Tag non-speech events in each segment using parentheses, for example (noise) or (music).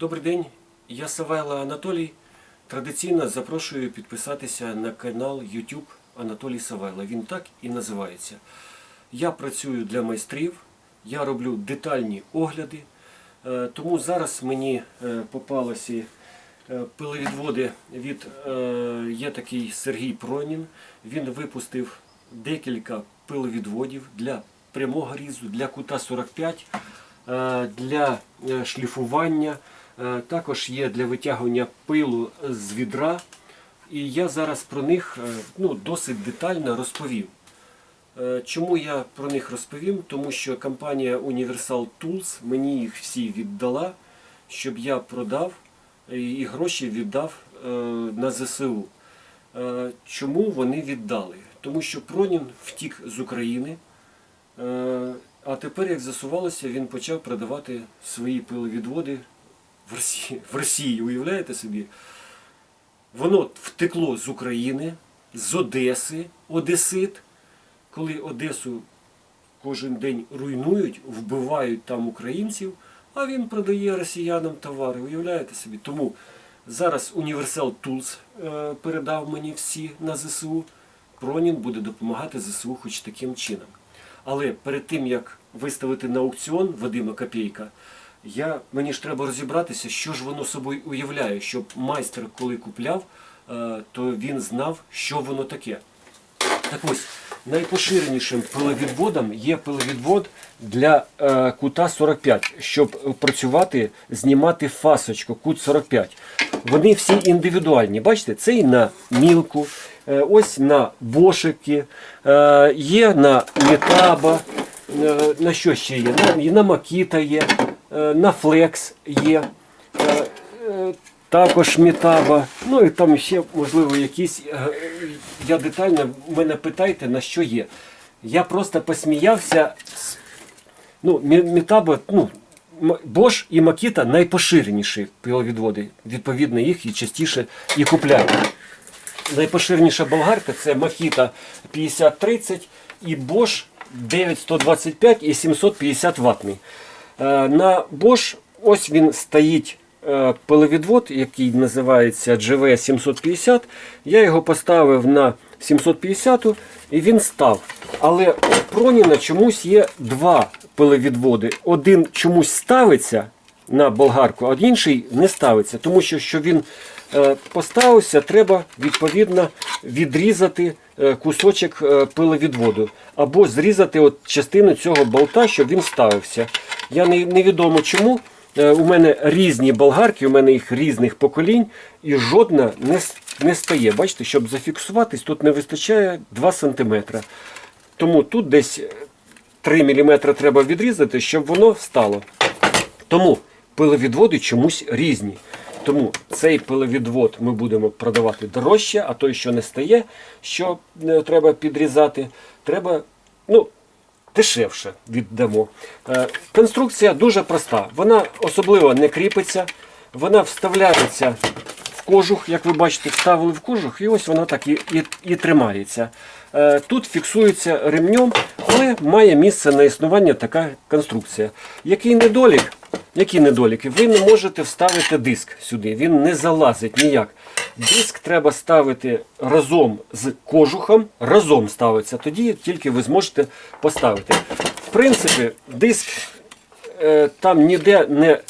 Добрий день, я Савайла Анатолій. Традиційно запрошую підписатися на канал YouTube Анатолій Савайла. Він так і називається. Я працюю для майстрів, я роблю детальні огляди. Е, Тому зараз мені е, попалися е, пиловідводи від є такий Сергій Пронін. Він випустив декілька пиловідводів для прямого різу, для кута 45, е, для шліфування. Е, Також є для витягування пилу з відра. І я зараз про них е, ну, досить детально розповів. Е, Чому я про них розповім? Тому що компанія Universal Tools мені їх всі віддала, щоб я продав і гроші віддав на ЗСУ. Чому вони віддали? Тому що Пронін втік з України, а тепер, як з'ясувалося, він почав продавати свої пиловідводи в Росії. В Росії, уявляєте собі? Воно втекло з України, з Одеси, Одесит, коли Одесу кожен день руйнують, вбивають там українців, а він продає росіянам товари. Уявляєте собі? Тому зараз Universal Tools е, передав мені всі на ЗСУ. Пронін буде допомагати ЗСУ хоч таким чином. Але перед тим як виставити на аукціон Вадима Копійка, я, мені ж треба розібратися, що ж воно собою уявляє, щоб майстер, коли купляв, е, то він знав, що воно таке. Так ось, найпоширенішим пиловідводом є пиловідвод для е, кута 45, щоб працювати, знімати фасочку, кут 45. Вони всі індивідуальні. Бачите, це і на мілку, е, ось на бошики, є на метаба, на що ще є? На, і на макіта є, на флекс є. Е, е, також Мітаба, ну і там ще, можливо, якісь. е, Я детально мене питайте, на що є. Я просто посміявся. Ну, Мі- Мітаба, ну, Bosch і Makita найпоширеніші пиловідводи. Відповідно, їх і частіше і купляють. Найпоширеніша болгарка це Makita 5030 і Bosch 9125 і 750 ватний. Е, На Bosch ось він стоїть е, пиловідвод, який називається GV 750. Я його поставив на 750 і він став. Але у Проніна чомусь є два пиловідводи. Один чомусь ставиться на болгарку, а інший не ставиться. Тому що, щоб він е, поставився, треба відповідно відрізати е, кусочок е, пиловідводу. Або зрізати от частину цього болта, щоб він ставився. Я не, невідомо чому. У мене різні болгарки, у мене їх різних поколінь, і жодна не, не стає. Бачите, щоб зафіксуватись, тут не вистачає 2 см. Тому тут десь 3 мм треба відрізати, щоб воно стало. Тому пиловідводи чомусь різні. Тому цей пиловідвод ми будемо продавати дорожче, а той, що не стає, що е, треба підрізати, треба ну, дешевше віддамо. Е, Конструкція дуже проста. Вона особливо не кріпиться, вона вставляється в кожух, як ви бачите, вставили в кожух, і ось вона так і, і, і тримається. Е, Тут фіксується ремнем, але має місце на існування така конструкція. Який недолік? Які недоліки? Ви не можете вставити диск сюди, він не залазить ніяк. Диск треба ставити разом з кожухом, разом ставиться, тоді тільки ви зможете поставити. В принципі, диск е, там ніде не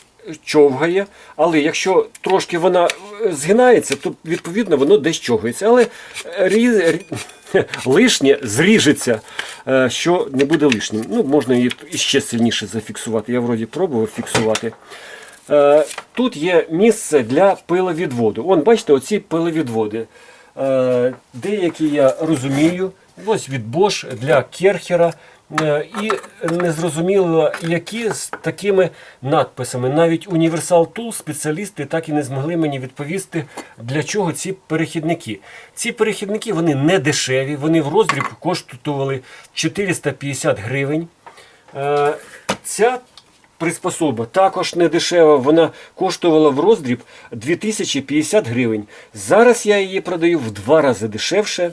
човгає, але якщо трошки вона е, згинається, то відповідно воно десь човгається. Але е, рі- рі- (laughs) лишнє зріжеться, е, що не буде лишнім. Ну, можна її ще сильніше зафіксувати. Я вроді пробував фіксувати. Е, Тут є місце для пиловідводу. Он, бачите, оці пиловідводи. Е, Деякі я розумію. Ось від Bosch для Керхера. Е, І незрозуміло, які з такими надписами. Навіть Universal Tool спеціалісти так і не змогли мені відповісти, для чого ці перехідники. Ці перехідники вони не дешеві, вони в роздріб коштували 450 гривень. Е, Ця приспособа також не дешева, вона коштувала в роздріб 2050 гривень. Зараз я її продаю в два рази дешевше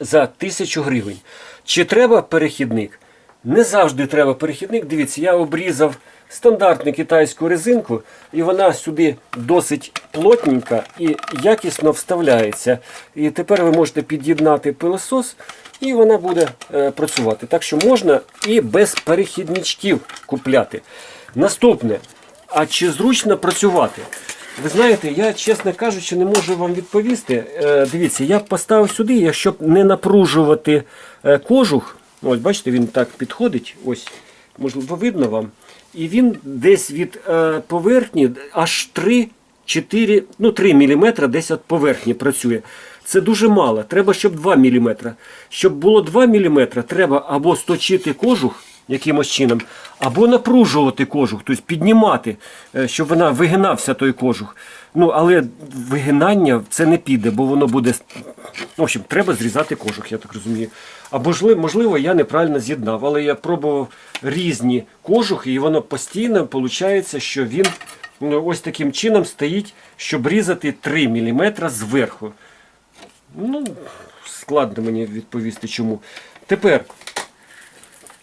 за 1000 гривень. Чи треба перехідник? Не завжди треба перехідник. Дивіться, я обрізав стандартну китайську резинку, і вона сюди досить плотненька і якісно вставляється. І тепер ви можете під'єднати пилосос, і вона буде е, працювати. Так що можна і без перехідничків купляти. Наступне. А чи зручно працювати? Ви знаєте, я, чесно кажучи, не можу вам відповісти. Е, дивіться, я поставив сюди, щоб не напружувати е, кожух. Ось, бачите, він так підходить. Ось, можливо, видно вам. І він десь від е, поверхні аж 3-4, ну 3 мм десь від поверхні працює. Це дуже мало. Треба, щоб 2 мм. Щоб було 2 мм, треба або сточити кожух якимось чином, або напружувати кожух, тобто піднімати, е, щоб вона вигинався той кожух. Ну, але вигинання це не піде, бо воно буде. В общем, треба зрізати кожух, я так розумію. А можливо, можливо, я неправильно з'єднав, але я пробував різні кожухи, і воно постійно виходить, що він ну, ось таким чином стоїть, щоб різати 3 мм зверху. Ну, складно мені відповісти чому. Тепер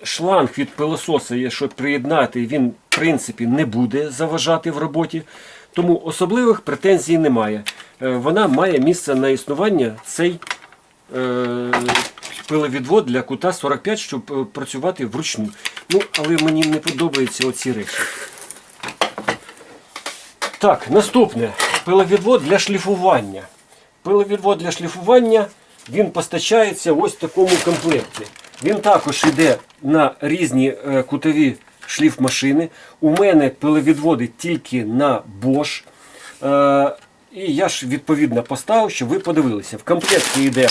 шланг від пилососа щоб приєднати, він в принципі не буде заважати в роботі. Тому особливих претензій немає. Е, Вона має місце на існування цей е, пиловідвод для кута 45, щоб е, працювати вручну. Ну, але мені не подобаються оці речі. Так, наступне пиловідвод для шліфування. Пиловідвод для шліфування він постачається ось в такому комплекті. Він також йде на різні е, кутові шліфмашини. У мене пиловідводи тільки на Bosch. Е, і я ж відповідно поставив, щоб ви подивилися. В комплекті йде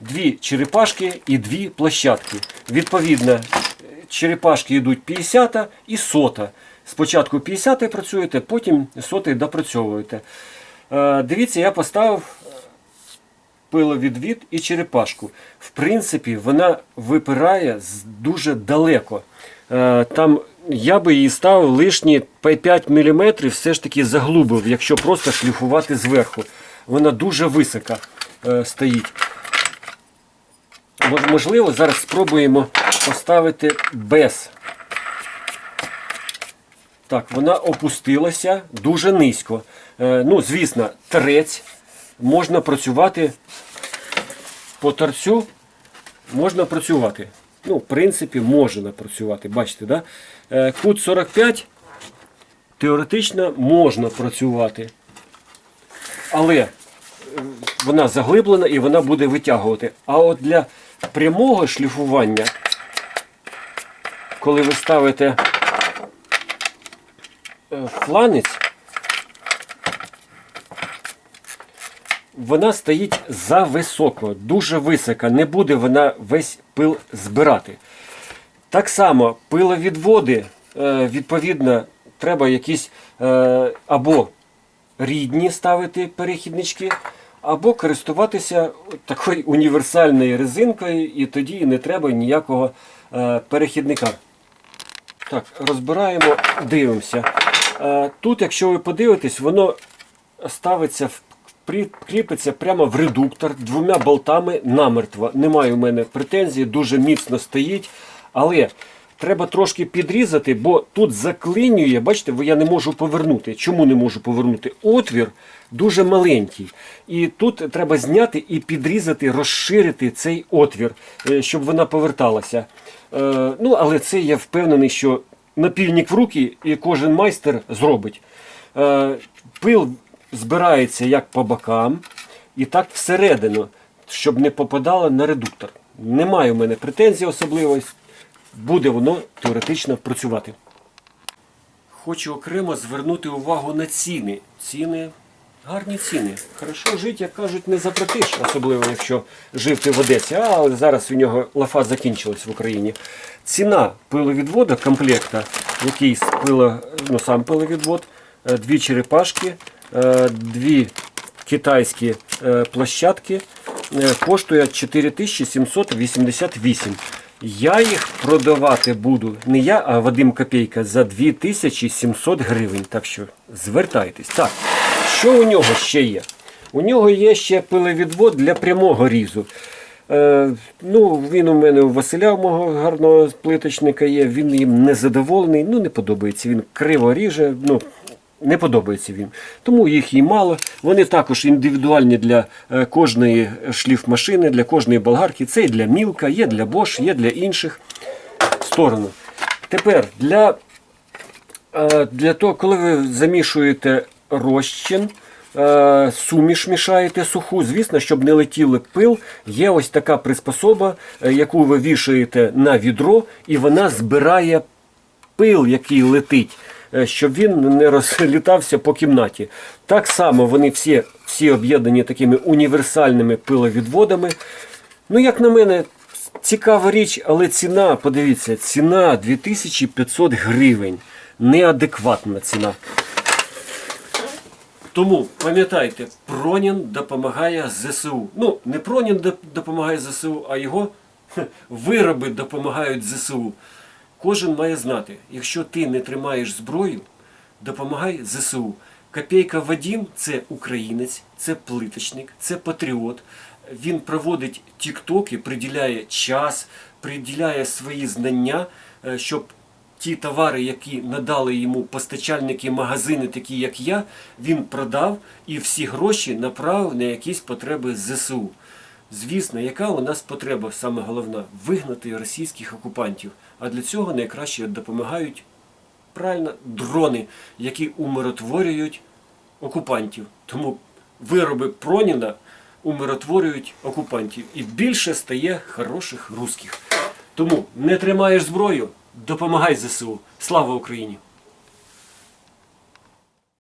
дві черепашки і дві площадки. Відповідно, черепашки йдуть 50 і сота. Спочатку 50 працюєте, потім сотий допрацьовуєте. Е, Дивіться, я поставив пиловідвід і черепашку. В принципі, вона випирає дуже далеко. Е, Там я би її ставив лишні 5 мм, все ж таки заглубив, якщо просто шліфувати зверху. Вона дуже висока е, стоїть. Можливо, зараз спробуємо поставити без. Так, вона опустилася дуже низько. Е, ну, звісно, трець. Можна працювати по торцю, можна працювати. Ну, в принципі, можна працювати. Бачите, да? Е, кут 45 теоретично можна працювати. Але е, вона заглиблена і вона буде витягувати. А от для прямого шліфування, коли ви ставите е, фланець, вона стоїть зависоко, дуже висока, не буде вона весь пил збирати. Так само пиловідводи, е, відповідно, треба якісь е, або рідні ставити перехіднички, або користуватися такою універсальною резинкою, і тоді не треба ніякого е, перехідника. Так, розбираємо, дивимося. Тут, якщо ви подивитесь, воно ставиться в кріпиться прямо в редуктор двома болтами намертво. Немає у мене претензій, дуже міцно стоїть. Але треба трошки підрізати, бо тут заклинює, бачите, я не можу повернути. Чому не можу повернути? Отвір дуже маленький. І тут треба зняти і підрізати, розширити цей отвір, е, щоб вона поверталася. Е, Ну, але це я впевнений, що напільник в руки і кожен майстер зробить. Е, Пил збирається як по бокам, і так всередину, щоб не попадало на редуктор. Немає у мене претензій особливо, буде воно теоретично працювати. Хочу окремо звернути увагу на ціни. Ціни, гарні ціни. Хорошо жити, як кажуть, не запретиш, особливо якщо жив ти в Одесі, а зараз у нього лафа закінчилась в Україні. Ціна пиловідвода комплекта, який з пило, ну, сам пиловідвод, е, дві черепашки, дві китайські е, площадки е, коштує 4788. Я їх продавати буду не я, а Вадим Копейка за 2700 гривень. Так що звертайтесь. Так, що у нього ще є? У нього є ще пиловідвод для прямого різу. Е, ну, він у мене у Василя, у мого гарного плиточника є, він їм не задоволений, ну не подобається. Він криво ріже, ну не подобається він. Тому їх і мало. Вони також індивідуальні для е, кожної шліфмашини, для кожної болгарки. Це і для Мілка, є для Bosch, є для інших сторону. Тепер для Е, Для того, коли ви замішуєте розчин, е, суміш мішаєте суху, звісно, щоб не летіли пил, є ось така приспособа, яку ви вішаєте на відро, і вона збирає пил, який летить, щоб він не розлітався по кімнаті. Так само вони всі, всі об'єднані такими універсальними пиловідводами. Ну, як на мене, цікава річ, але ціна, подивіться, ціна 2500 гривень. Неадекватна ціна. Тому пам'ятайте, Пронін допомагає ЗСУ. Ну, не Пронін допомагає ЗСУ, а його вироби допомагають ЗСУ. Кожен має знати, якщо ти не тримаєш зброю, допомагай ЗСУ. Копійка Вадім це українець, це плиточник, це патріот. Він проводить тіктоки, приділяє час, приділяє свої знання, е, щоб ті товари, які надали йому постачальники, магазини, такі як я, він продав і всі гроші направив на якісь потреби ЗСУ. Звісно, яка у нас потреба саме головна вигнати російських окупантів. А для цього найкраще допомагають правильно дрони, які умиротворюють окупантів. Тому вироби Проніна умиротворюють окупантів. І більше стає хороших русських. Тому не тримаєш зброю, допомагай ЗСУ. Слава Україні!